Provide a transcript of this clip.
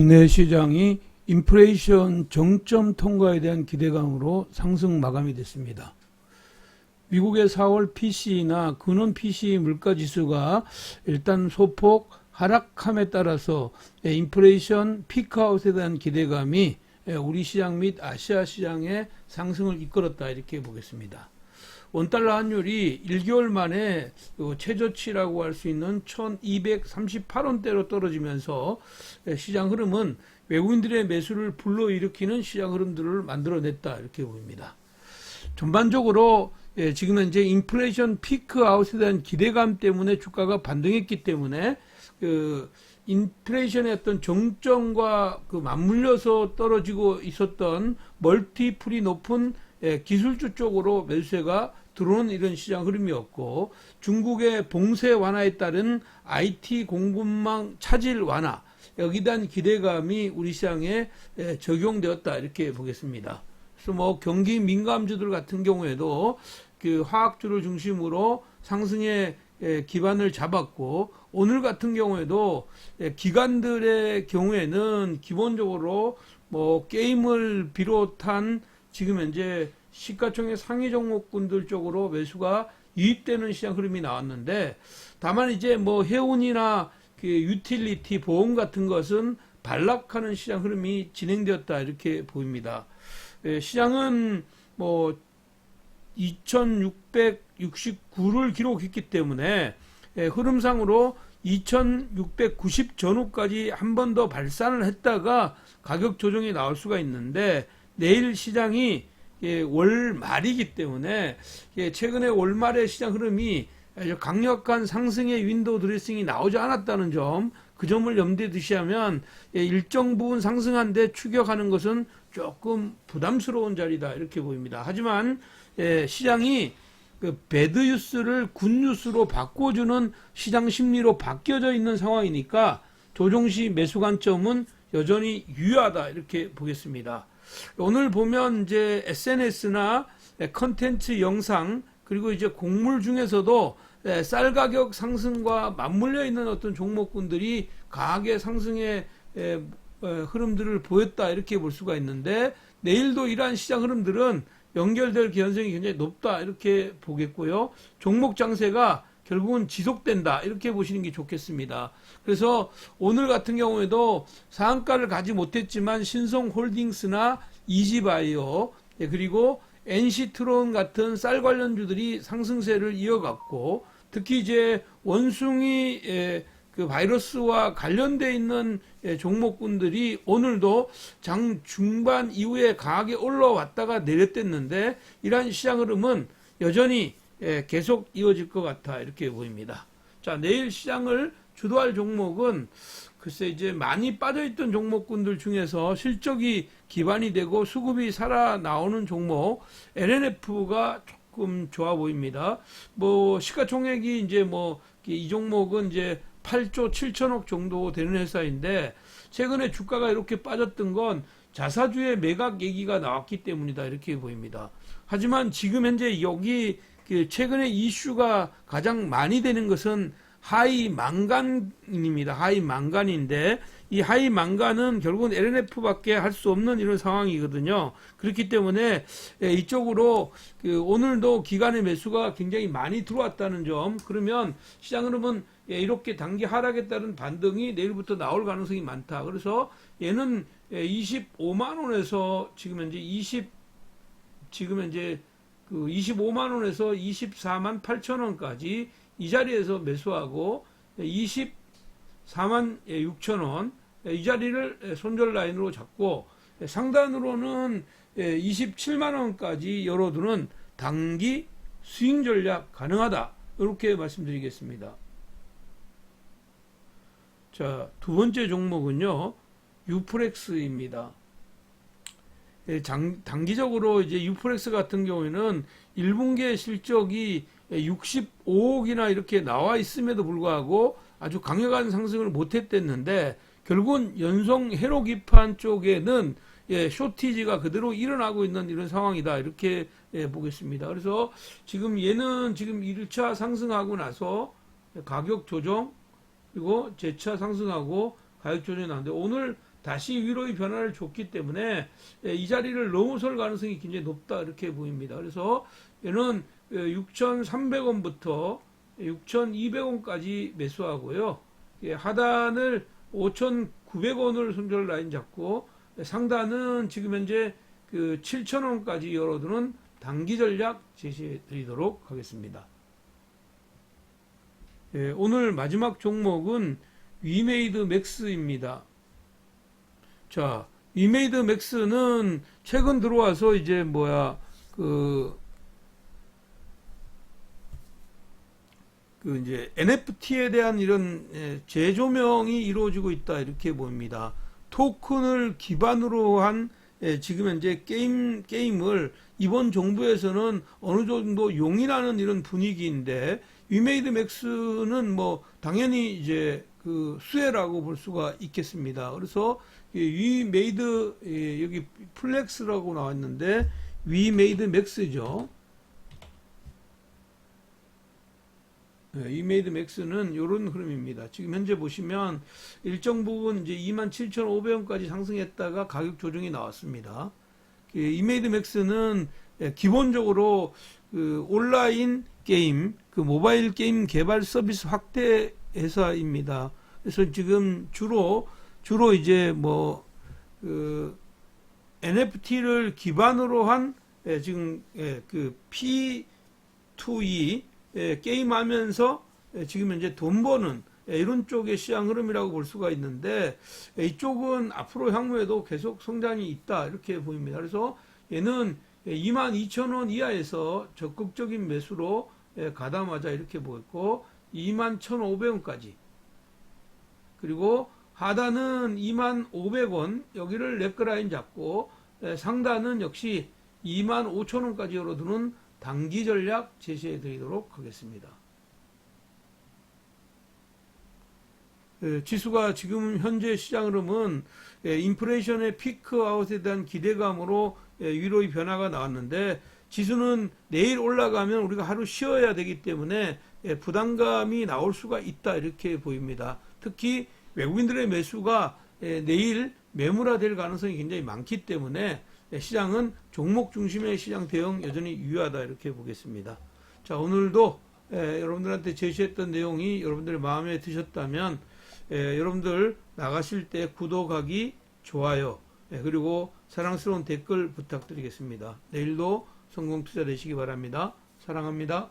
국내 시장이 인플레이션 정점 통과에 대한 기대감으로 상승 마감이 됐습니다. 미국의 4월 PC나 근원 PC 물가 지수가 일단 소폭 하락함에 따라서 인플레이션 피크아웃에 대한 기대감이 우리 시장 및 아시아 시장의 상승을 이끌었다 이렇게 보겠습니다. 원달러 환율이 1개월 만에 그 최저치라고 할 수 있는 1238원대로 떨어지면서 시장 흐름은 외국인들의 매수를 불러일으키는 시장 흐름들을 만들어냈다 이렇게 보입니다. 전반적으로 예, 지금 현재 인플레이션 피크 아웃에 대한 기대감 때문에 주가가 반등했기 때문에 그 인플레이션의 어떤 정점과 그 맞물려서 떨어지고 있었던 멀티플이 높은 예, 기술주 쪽으로 매수세가 들어오는 이런 시장 흐름이었고 중국의 봉쇄 완화에 따른 IT 공급망 차질 완화 여기에 대한 기대감이 우리 시장에 예, 적용되었다 이렇게 보겠습니다. 그래서 뭐 경기 민감주들 같은 경우에도 그 화학주를 중심으로 상승의 예, 기반을 잡았고 오늘 같은 경우에도 예, 기관들의 경우에는 기본적으로 뭐 게임을 비롯한 지금 현재 시가총액 상위 종목군들 쪽으로 매수가 유입되는 시장 흐름이 나왔는데 다만 이제 뭐 해운이나 그 유틸리티 보험 같은 것은 반락하는 시장 흐름이 진행되었다 이렇게 보입니다. 예, 시장은 뭐 2669를 기록했기 때문에 예, 흐름상으로 2690 전후까지 한 번 더 발산을 했다가 가격 조정이 나올 수가 있는데 내일 시장이 예, 월 말이기 때문에 예, 최근에 월 말의 시장 흐름이 강력한 상승의 윈도우 드레싱이 나오지 않았다는 점, 그 점을 염두에 두시하면 예, 일정 부분 상승한데 추격하는 것은 조금 부담스러운 자리다 이렇게 보입니다. 하지만 예, 시장이 그 배드 뉴스를 굿 뉴스로 바꿔주는 시장 심리로 바뀌어져 있는 상황이니까 조정시 매수 관점은 여전히 유효하다 이렇게 보겠습니다. 오늘 보면 이제 SNS나 컨텐츠 영상 그리고 이제 곡물 중에서도 쌀 가격 상승과 맞물려 있는 어떤 종목군들이 강하게 상승의 흐름들을 보였다 이렇게 볼 수가 있는데 내일도 이러한 시장 흐름들은 연결될 개연성이 굉장히 높다 이렇게 보겠고요. 종목 장세가 결국은 지속된다 이렇게 보시는 게 좋겠습니다. 그래서 오늘 같은 경우에도 상한가를 가지 못했지만 신성홀딩스나 이지바이오 예, 그리고 NC트론 같은 쌀 관련주들이 상승세를 이어갔고 특히 이제 원숭이 예, 그 바이러스와 관련돼 있는 예, 종목군들이 오늘도 장 중반 이후에 강하게 올라왔다가 내렸댔는데 이러한 시장 흐름은 여전히 예, 계속 이어질 것 같아 이렇게 보입니다. 자 내일 시장을 주도할 종목은 글쎄 이제 많이 빠져있던 종목군들 중에서 실적이 기반이 되고 수급이 살아 나오는 종목 LNF가 조금 좋아 보입니다. 뭐 시가총액이 이제 뭐 이 종목은 이제 8조 7천억 정도 되는 회사인데 최근에 주가가 이렇게 빠졌던 건 자사주의 매각 얘기가 나왔기 때문이다 이렇게 보입니다. 하지만 지금 현재 여기 그 최근에 이슈가 가장 많이 되는 것은 하이 망간입니다. 하이 망간인데 이 하이 망간은 결국은 LNF밖에 할 수 없는 이런 상황이거든요. 그렇기 때문에 예, 이쪽으로 그 오늘도 기간의 매수가 굉장히 많이 들어왔다는 점 그러면 시장 흐름은 예, 이렇게 단기 하락에 따른 반등이 내일부터 나올 가능성이 많다. 그래서 얘는 25만 예, 원에서 지금 현재 20 지금 현재 그 25만 원에서 24만 8천 원까지 이 자리에서 매수하고 24만 6천 원 이 자리를 손절 라인으로 잡고 상단으로는 27만 원까지 열어두는 단기 스윙 전략 가능하다. 이렇게 말씀드리겠습니다. 자, 두 번째 종목은요, 유프렉스입니다. 예, 장, 단기적으로 이제 유프렉스 같은 경우에는 1분기의 실적이 65억이나 이렇게 나와 있음에도 불구하고 아주 강력한 상승을 못했댔는데 결국은 연성 회로 기판 쪽에는 예, 쇼티지가 그대로 일어나고 있는 이런 상황이다. 이렇게 예, 보겠습니다. 그래서 지금 얘는 지금 1차 상승하고 나서 가격 조정 그리고 재차 상승하고 가격 조정이 나왔는데 오늘 다시 위로의 변화를 줬기 때문에 예, 이 자리를 넘어설 가능성이 굉장히 높다 이렇게 보입니다. 그래서 얘는 6,300원부터 6,200원까지 매수하고요. 예, 하단을 5,900원을 손절 라인 잡고 상단은 지금 현재 그 7,000원까지 열어두는 단기 전략 제시해 드리도록 하겠습니다. 예, 오늘 마지막 종목은 위메이드 맥스입니다. 자, 위메이드 맥스는 최근 들어와서 이제 뭐야 그, 그 이제 NFT에 대한 이런 예, 재조명이 이루어지고 있다 이렇게 보입니다. 토큰을 기반으로 한 예, 지금 현재 게임 게임을 이번 정부에서는 어느 정도 용인하는 이런 분위기인데 위메이드 맥스는 뭐 당연히 이제 그 수혜라고 볼 수가 있겠습니다. 그래서 위 메이드 예, 여기 플렉스라고 나왔는데 위 메이드 맥스죠. 위메이드 맥스는 이런 흐름입니다. 지금 현재 보시면 일정 부분 이제 27,500원까지 상승했다가 가격 조정이 나왔습니다. 이메이드 맥스는 예, 기본적으로 그 온라인 게임, 그 모바일 게임 개발 서비스 확대 회사입니다. 그래서 지금 주로 주로 이제 뭐 그 NFT를 기반으로 한 예, 지금 예, 그 P2E 예, 게임하면서 예, 지금 현재 돈 버는 예, 이런 쪽의 시장 흐름이라고 볼 수가 있는데 예, 이쪽은 앞으로 향후에도 계속 성장이 있다 이렇게 보입니다. 그래서 얘는 22,000원 이하에서 적극적인 매수로 예, 가다마자 이렇게 보였고 21,500원까지 그리고 하단은 25,500원 여기를 레크라인 잡고 예, 상단은 역시 25,000원까지 열어두는 단기 전략 제시해 드리도록 하겠습니다. 예, 지수가 지금 현재 시장 흐름은 예, 인플레이션의 피크 아웃에 대한 기대감으로 예, 위로의 변화가 나왔는데 지수는 내일 올라가면 우리가 하루 쉬어야 되기 때문에 예, 부담감이 나올 수가 있다 이렇게 보입니다. 특히 외국인들의 매수가 예, 내일 매물화될 가능성이 굉장히 많기 때문에 예, 시장은 종목 중심의 시장 대응 여전히 유효하다 이렇게 보겠습니다. 자 오늘도 예, 여러분들한테 제시했던 내용이 여러분들의 마음에 드셨다면 예, 여러분들 나가실 때 구독하기 좋아요 예, 그리고 사랑스러운 댓글 부탁드리겠습니다. 내일도 성공 투자 되시기 바랍니다. 사랑합니다.